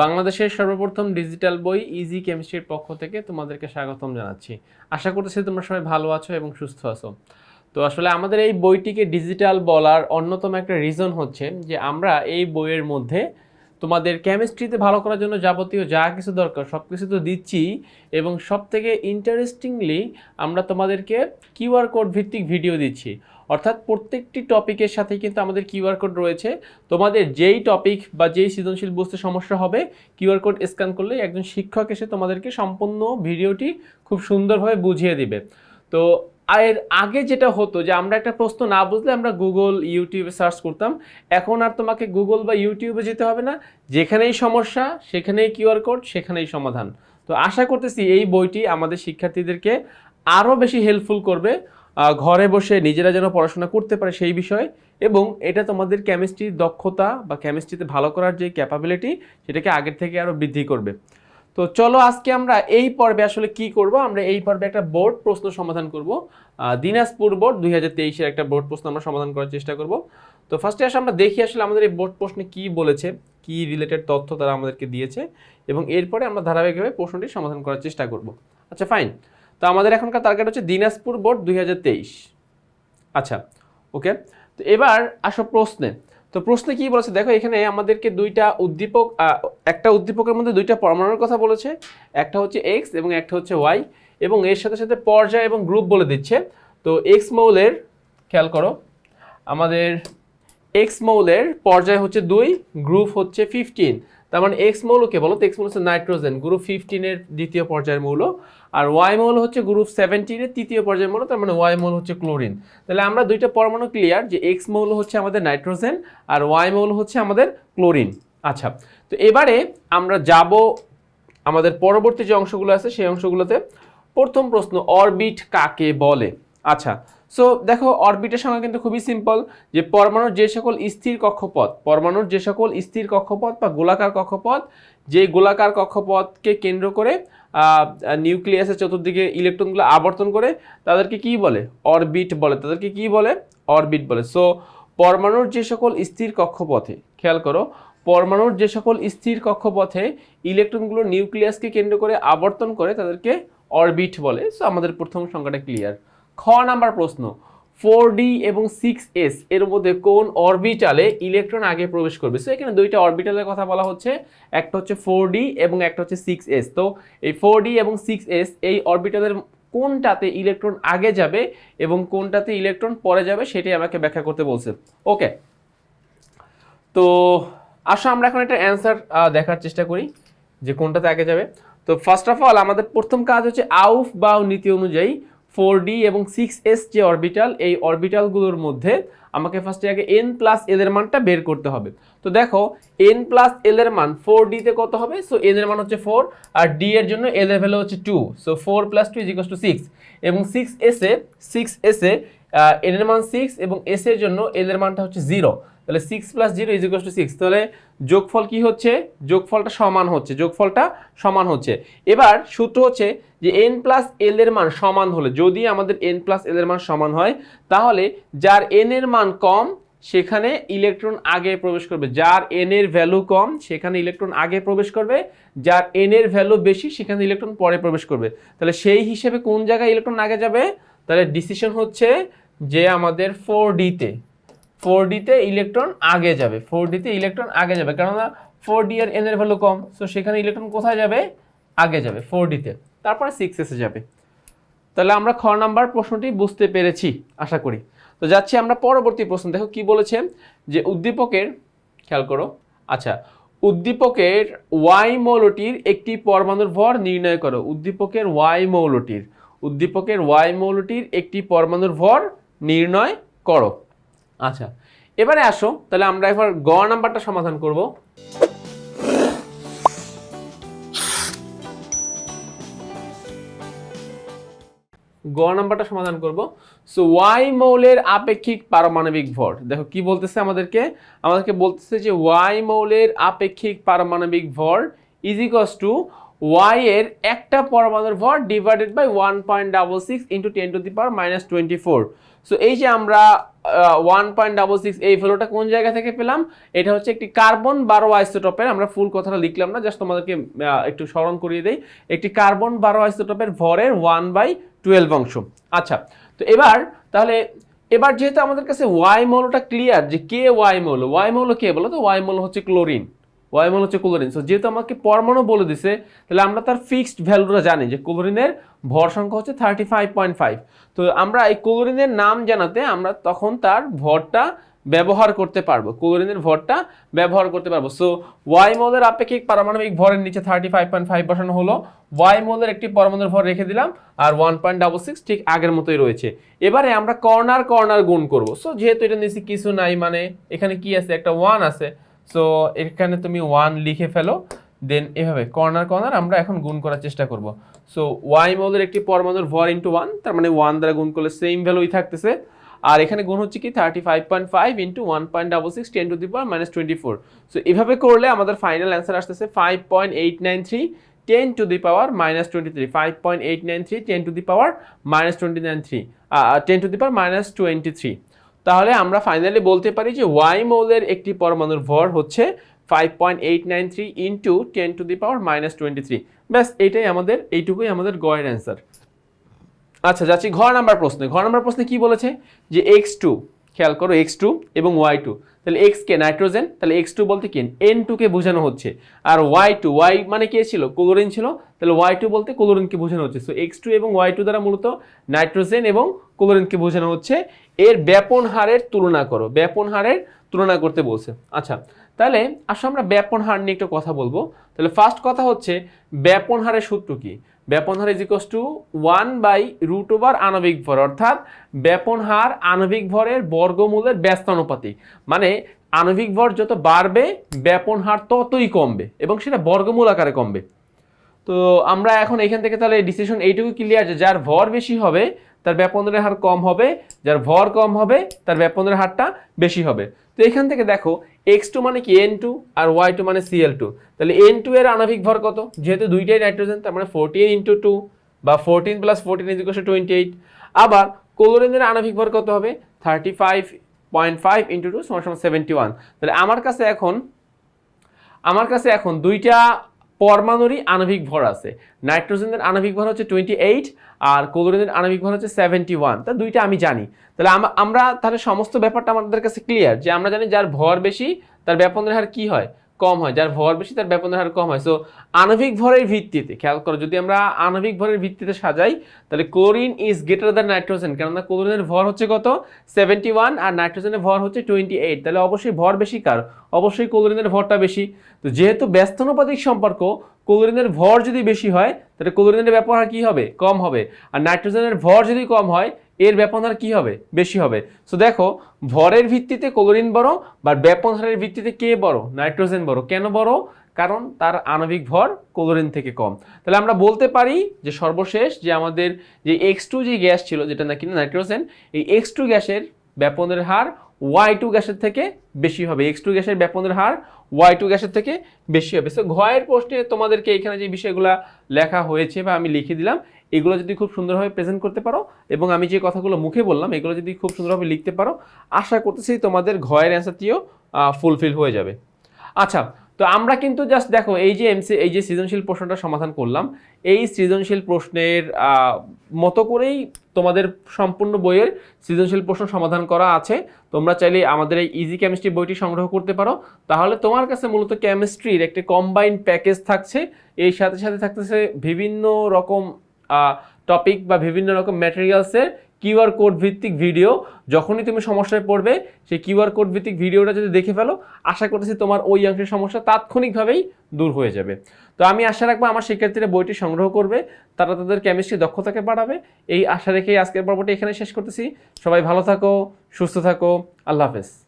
বাংলাদেশের সর্বপ্রথম ডিজিটাল বই ইজি কেমিস্ট্রির পক্ষ থেকে তোমাদেরকে স্বাগতম জানাচ্ছি। আশা করতেছি তোমরা সবাই ভালো আছো এবং সুস্থ আছো। তো আসলে আমাদের এই বইটিকে ডিজিটাল বলার অন্যতম একটা রিজন হচ্ছে যে আমরা এই বইয়ের মধ্যে তোমাদের কেমিস্ট্রিতে ভালো করার জন্য যাবতীয় যা কিছু দরকার সব কিছু তো দিচ্ছি এবং সব থেকে ইন্টারেস্টিংলি আমরা তোমাদেরকে কিউআর কোড ভিত্তিক ভিডিও দিচ্ছি। অর্থাৎ প্রত্যেকটি টপিকের সাথে কিন্তু আমাদের কিউআর কোড রয়েছে। তোমাদের যেই টপিক বা যেই সৃজনশীল বুঝতে সমস্যা হবে কিউআর কোড স্ক্যান করলে একজন শিক্ষক এসে তোমাদেরকে সম্পূর্ণ ভিডিওটি খুব সুন্দরভাবে বুঝিয়ে দিবে। তো এর আগে যেটা হতো যে আমরা একটা প্রশ্ন না বুঝলে আমরা গুগল ইউটিউবে সার্চ করতাম। এখন আর তোমাকে গুগল বা ইউটিউবে যেতে হবে না। যেখানেই সমস্যা, সেখানেই কিউআর কোড সেখানেই সমাধান। তো আশা করতেছি এই বইটি আমাদের শিক্ষার্থীদেরকে আরও বেশি হেল্পফুল করবে। ঘরে বসে নিজেরা যেন পড়াশোনা করতে পারে সেই বিষয়ে এবং এটা তোমাদের কেমিস্ট্রির দক্ষতা বা কেমিস্ট্রিতে ভালো করার যে ক্যাপাবিলিটি সেটাকে আগের থেকে আরও বৃদ্ধি করবে। তো চলো আজকে আমরা এই পর্বে আসলে কি করব? আমরা এই পর্বে একটা বোর্ড প্রশ্ন সমাধান করব। দিনাজপুর বোর্ড দুই হাজার তেইশের একটা বোর্ড প্রশ্ন আমরা সমাধান করার চেষ্টা করব। তো ফার্স্টে আসলে আমরা দেখি আসলে আমাদের এই বোর্ড প্রশ্নে কি বলেছে, কি রিলেটেড তথ্য তারা আমাদেরকে দিয়েছে এবং এরপরে আমরা ধারাবাহিকভাবে প্রশ্নটি সমাধান করার চেষ্টা করব। আচ্ছা ফাইন তো আমাদের এখনকার টার্গেট হচ্ছে দিনাজপুর বোর্ড দুই হাজার তেইশ। আচ্ছা ওকে তো এবার আসো প্রশ্নে। তো প্রশ্নে কি বলেছে? দেখো, এখানে আমাদেরকে দুইটা উদ্দীপক একটা উদ্দীপকের মধ্যে দুইটা পরমাণুর কথা বলেছে। একটা হচ্ছে এক্স এবং একটা হচ্ছে ওয়াই এবং এর সাথে সাথে পর্যায় এবং গ্রুপ বলে দিচ্ছে। তো এক্স মৌলের, খেয়াল করো, আমাদের এক্স মৌলের পর্যায় হচ্ছে দুই গ্রুপ হচ্ছে ফিফটিন তার মানে এক্স মৌলকে বলো? তো এক্স মৌল হচ্ছে নাইট্রোজেন গ্রুপ ফিফটিনের দ্বিতীয় পর্যায়ের মৌল। আর ওয়াই মৌল হচ্ছে গ্রুপ সেভেন্টিনের তৃতীয় পর্যায়ের মৌল, তার মানে ওয়াই মৌল হচ্ছে ক্লোরিন তাহলে আমরা দুইটা পরমাণু ক্লিয়ার যে এক্স মৌল হচ্ছে আমাদের নাইট্রোজেন আর ওয়াই মৌল হচ্ছে আমাদের ক্লোরিন আচ্ছা তো এবারে আমরা যাব আমাদের পরবর্তী যে অংশগুলো আছে সেই অংশগুলোতে। প্রথম প্রশ্ন অরবিট কাকে বলে? আচ্ছা সো দেখো অরবিটের সংখ্যা কিন্তু খুবই সিম্পল যে পরমাণুর যে সকল স্থির কক্ষপথ, পরমাণুর যে সকল স্থির কক্ষপথ বা গোলাকার কক্ষপথ, যে গোলাকার কক্ষপথকে কেন্দ্র করে নিউক্লিয়াসের চতুর্দিকে ইলেকট্রনগুলো আবর্তন করে তাদেরকে কি বলে? অরবিট বলে। তাদেরকে কি বলে? অরবিট বলে। সো পরমাণুর যে সকল স্থির কক্ষপথে, খেয়াল করো, পরমাণুর যে সকল স্থির কক্ষপথে ইলেকট্রনগুলো নিউক্লিয়াসকে কেন্দ্র করে আবর্তন করে তাদেরকে অরবিট বলে। সো আমাদের প্রথম সংখ্যাটা ক্লিয়ার খ নাম্বার প্রশ্ন ফোর ডি এবং সিক্স এস এর মধ্যে কোন অরবিটালে ইলেকট্রন আগে প্রবেশ করবে? সো এখানে দুইটা অরবিটালের কথা বলা হচ্ছে, একটা হচ্ছে ফোর ডি এবং একটা হচ্ছে সিক্স এস। তো এই ফোর ডি এবং সিক্স এস এই অরবিটালের কোনটাতে ইলেকট্রন আগে যাবে এবং কোনটাতে ইলেকট্রন পরে যাবে সেটাই আমাকে ব্যাখ্যা করতে বলছে। ওকে, তো আসো আমরা এখন একটা অ্যান্সার দেখার চেষ্টা করি যে কোনটাতে আগে যাবে। তো ফার্স্ট অফ অল আমাদের প্রথম কাজ হচ্ছে আউফ বা নীতি অনুযায়ী ফোর ডি এবং সিক্স এস যে অরবিটাল এই অরবিটালগুলোর মধ্যে আমাকে ফার্স্টে আগে এন প্লাস এল এর মানটা বের করতে হবে। তো দেখো এন প্লাস এল এর মান ফোর ডিতে কত হবে? সো এন এর মান হচ্ছে ফোর আর ডি এর জন্য এল এর ভ্যালু হচ্ছে two so four plus two is to six এবং সিক্স এসে সিক্স এসে এন এর মান সিক্স এবং এস এর জন্য এল এর মানটা হচ্ছে জিরো তাহলে six plus zero is to six তাহলে যোগফল কি হচ্ছে? যোগফলটা সমান হচ্ছে। যোগফলটা সমান হচ্ছে। এবার সূত্র হচ্ছে যে এন প্লাস এল এর মান সমান হলে, যদি আমাদের এন প্লাস এল এর মান সমান হয়, তাহলে যার এন এর মান কম, সেখানে ইলেকট্রন আগে প্রবেশ করবে। যার এন এর ভ্যালু কম, সেখানে ইলেকট্রন আগে প্রবেশ করবে। যার এন এর ভ্যালু বেশি, সেখানে ইলেকট্রন পরে প্রবেশ করবে। তাহলে সেই হিসেবে কোন জায়গায় ইলেকট্রন আগে যাবে? তাহলে ডিসিশন হচ্ছে যে আমাদের ফোর ডিতে ফোর ডিতে ইলেকট্রন আগে যাবে ফোর ডিতে ইলেকট্রন আগে যাবে, কেননা ফোর ডি এর এন এর ভ্যালু কম সো সেখানে ইলেকট্রন কোথায় যাবে? আগে যাবে ফোর ডিতে তারপরে সিক্স এসে যাবে। তাহলে আমরা খ নাম্বার প্রশ্নটি বুঝতে পেরেছি, আশা করি। তো যাচ্ছি আমরা পরবর্তী প্রশ্ন। দেখো কি বলেছে? যে উদ্দীপকের, খেয়াল করো আচ্ছা উদ্দীপকের ওয়াই মৌলটির একটি পরমাণুর ভর নির্ণয় করো। উদ্দীপকের ওয়াই মৌলটির, উদ্দীপকের ওয়াই মৌলটির একটি পরমাণুর ভর নির্ণয় করো। আচ্ছা এবারে আসো, তাহলে আমরা এবার গ নাম্বারটা সমাধান করব। গ নাম্বারটা সমাধান করব। সো ওয়াই মৌলের আপেক্ষিক পারমাণবিক ভর। দেখো, কি বলতেছে আমাদেরকে? আমাদেরকে বলতেছে যে ওয়াই মৌলের আপেক্ষিক পারমাণবিক ভর ইজ ইকস টু ওয়াই এর একটা পরমাণুর ভর divided by one point double six into ten to the power minus twenty four so এই যে আমরা ওয়ান পয়েন্ট ডাবল সিক্স এই ভ্যালুটা কোন জায়গা থেকে পেলাম? এটা হচ্ছে একটি কার্বন বারো আইসোটপের আমরা ফুল কথাটা লিখলাম না জাস্ট তোমাদেরকে একটু স্মরণ করিয়ে দেই। একটি কার্বন বারো আইসোটপের ভরের ওয়ান বাই টুয়েলভ অংশ। আচ্ছা তো এবার, তাহলে, এবার যেহেতু আমাদের কাছে ওয়াই মৌলটা ক্লিয়ার যে কে ওয়াই মৌল ওয়াই মৌল কে বলো তো? ওয়াই মৌল হচ্ছে ক্লোরিন ওয়াই মৌল হচ্ছে ক্লোরিন সো যেহেতু আমাকে পরমাণু বলে দিছে, তাহলে আমরা তার ফিক্সড ভ্যালুটা জানি যে ক্লোরিনের ভর সংখ্যা হচ্ছে থার্টি ফাইভ পয়েন্ট ফাইভ তো আমরা এই ক্লোরিনের নাম জানাতে আমরা তখন তার ভরটা ব্যবহার করতে পারব। ক্লোরিনের ভরটা ব্যবহার করতে পারব। সো ওয়াই মৌলের আপেক্ষিক পারমাণবিক ভরের নিচে থার্টি ফাইভ পয়েন্ট ফাইভ বসানো হলো। ওয়াই মৌলের একটি পরমাণুর ভর রেখে দিলাম আর ওয়ান পয়েন্ট ডাবল সিক্স ঠিক আগের মতোই রয়েছে। এবারে আমরা কর্নার কর্নার গুণ করব। সো যেহেতু এটা নিচে কিছু নাই মানে এখানে কি আছে? একটা ওয়ান আছে। সো এখানে তুমি ওয়ান লিখে ফেলো দেন এভাবে কর্নার কর্নার আমরা এখন গুণ করার চেষ্টা করব। সো ওয়াই মৌলের একটি পরমাণুর ভর ইন্টু ওয়ান তার মানে ওয়ান দ্বারা গুণ করলে সেম ভ্যালুই থাকতেছে। আর এখানে গুণ হচ্ছে কি thirty five point five into one point double six ten to the power minus twenty four so এভাবে করলে আমাদের ফাইনাল অ্যান্সার আসতেছে five point eight nine three ten to the power minus twenty three five point eight nine three ten to the power minus twenty nine three ten to the power minus twenty three তাহলে আমরা finally বলতে পারি যে Y মৌলের একটি পরমাণুর ভর হচ্ছে five point eight nine three into ten to the power minus twenty three ব্যাস, এটাই আমাদের, এইটুকুই আমাদের গয়ের অ্যান্সার আচ্ছা যাচ্ছি ঘর নাম্বার প্রশ্নে। ঘর নাম্বার প্রশ্নে কি বলেছে? যে এক্স টু খেয়াল করো এক্স টু এবং ওয়াই টু তাহলে এক্স কে নাইট্রোজেন, তাহলে এক্স টু বলতে কি? এন টুকে বোঝানো হচ্ছে। আর ওয়াই টু ওয়াই মানে কে ছিল? ক্লোরিন ছিল। তাহলে ওয়াই টু বলতে ক্লোরিনকে বোঝানো হচ্ছে। সো এক্স টু এবং ওয়াই টু দ্বারা মূলত নাইট্রোজেন এবং ক্লোরিনকে বোঝানো হচ্ছে। এর ব্যাপন হারের তুলনা করো। ব্যাপন হারের তুলনা করতে বলছে। আচ্ছা তাহলে আসলে আমরা ব্যাপন হার নিয়ে একটু কথা বলব। তাহলে ফার্স্ট কথা হচ্ছে, ব্যাপন হারের সূত্র কি? ব্যাপন হার is equals to one by root over আণবিক ভর, অর্থাৎ ব্যাপন হার আণবিক ভরের বর্গমূলের ব্যস্ত অনুপাতিক মানে আণবিক ভর যত বাড়বে, ব্যাপন হার ততই কমবে এবং সেটা বর্গমূল আকারে কমবে। তো আমরা এখন এখান থেকে তাহলে ডিসিশন এইটুকু ক্লিয়ার যে যার ভর বেশি হবে, তার ব্যাপনের হার কম হবে, যার ভর কম হবে, তার ব্যাপনের হারটা বেশি হবে। তো এখান থেকে দেখো এক্স টু মানে কি? এন টু আর ওয়াই টু মানে সিএল টু তাহলে এন টু এর আণবিক ভর কত? যেহেতু দুইটাই নাইট্রোজেন, তার মানে ফোরটিন ইন্টু টু বা fourteen plus fourteen is twenty eight আবার ক্লোরিনের আণবিক ভর কত হবে? Thirty five point five into two সমান সমান সেভেন্টি ওয়ান তাহলে আমার কাছে এখন, আমার কাছে এখন দুইটা পরমাণুরই আণবিক ভর আছে। নাইট্রোজেনের আণবিক ভর হচ্ছে টোয়েন্টি এইট আর ক্লোরিনের আণবিক ভর হচ্ছে সেভেন্টি ওয়ান তা দুইটা আমি জানি। তাহলে আম- আমরা তাহলে সমস্ত ব্যাপারটা আমাদের কাছে ক্লিয়ার যে আমরা জানি যার ভর বেশি, তার ব্যাপনের হার কী হয়? কম হয়, যার ভর বেশি তার ব্যাপনের হার কম হয়। সো আণবিক ভরের ভিত্তিতে, খেয়াল করো, যদি আমরা আণবিক ভরের ভিত্তিতে সাজাই, তাহলে chlorine is greater than nitrogen কেননা ক্লোরিনের ভর হচ্ছে কত? সেভেন্টি ওয়ান আর নাইট্রোজেনের ভর হচ্ছে টোয়েন্টি এইট তাহলে অবশ্যই ভর বেশি কার? অবশ্যই ক্লোরিনের ভরটা বেশি। তো যেহেতু ব্যস্তানুপাতিক সম্পর্ক ক্লোরিনের ভর যদি বেশি হয়, তাহলে ক্লোরিনের ব্যবহার কি হবে? কম হবে। আর নাইট্রোজেনের ভর যদি কম হয় এর ব্যাপন হার কী হবে? বেশি হবে। সো দেখো, ভরের ভিত্তিতে ক্লোরিন বড়, বা ব্যাপন হারের ভিত্তিতে কে বড়? নাইট্রোজেন বড়। কেন বড়? কারণ তার আণবিক ভর ক্লোরিন থেকে কম। তাহলে আমরা বলতে পারি যে সর্বশেষ যে আমাদের যে এক্স টু যে গ্যাস ছিল, যেটা নাকি নাইট্রোজেন, এই এক্স টু গ্যাসের ব্যাপনের হার ওয়াই টু গ্যাসের থেকে বেশি হবে। এক্স টু গ্যাসের ব্যাপনের হার ওয়াই টু গ্যাসের থেকে বেশি হবে। সো ঘয়ের প্রশ্নে তোমাদেরকে এখানে যে বিষয়গুলো লেখা হয়েছে বা আমি লিখে দিলাম এগুলো যদি খুব সুন্দরভাবে প্রেজেন্ট করতে পারো এবং আমি যে কথাগুলো মুখে বললাম, এগুলো যদি খুব সুন্দরভাবে লিখতে পারো, আশা করতেছি তোমাদের ঘয়ের অ্যান্সারটিও ফুলফিল হয়ে যাবে। আচ্ছা তো আমরা কিন্তু জাস্ট দেখো, এই যে এমসি এই যে সৃজনশীল প্রশ্নটা সমাধান করলাম, এই সৃজনশীল প্রশ্নের মতো করেই তোমাদের সম্পূর্ণ বইয়ের সৃজনশীল প্রশ্ন সমাধান করা আছে। তোমরা চাইলে আমাদের এই ইজি কেমিস্ট্রি বইটি সংগ্রহ করতে পারো। তাহলে তোমার কাছে মূলত কেমিস্ট্রির একটি কম্বাইন্ড প্যাকেজ থাকছে। এই সাথে সাথে থাকতেছে বিভিন্ন রকম টপিক বা বিভিন্ন রকম ম্যাটেরিয়ালসের কিউআর কোড ভিত্তিক ভিডিও যখনই তুমি সমস্যায় পড়বে, সেই কিউআর কোড ভিত্তিক ভিডিওটা যদি দেখে ফেলো, আশা করতেছি তোমার ওই অংশের সমস্যা তাৎক্ষণিকভাবেই দূর হয়ে যাবে। তো আমি আশা রাখব আমার শিক্ষার্থীরা বইটি সংগ্রহ করবে, তারা তাদের কেমিস্ট্রি দক্ষতাকে বাড়াবে। এই আশা রেখেই আজকের পর্বটি এখানে শেষ করতেছি। সবাই ভালো থাকো, সুস্থ থাকো, আল্লাহ হাফেজ।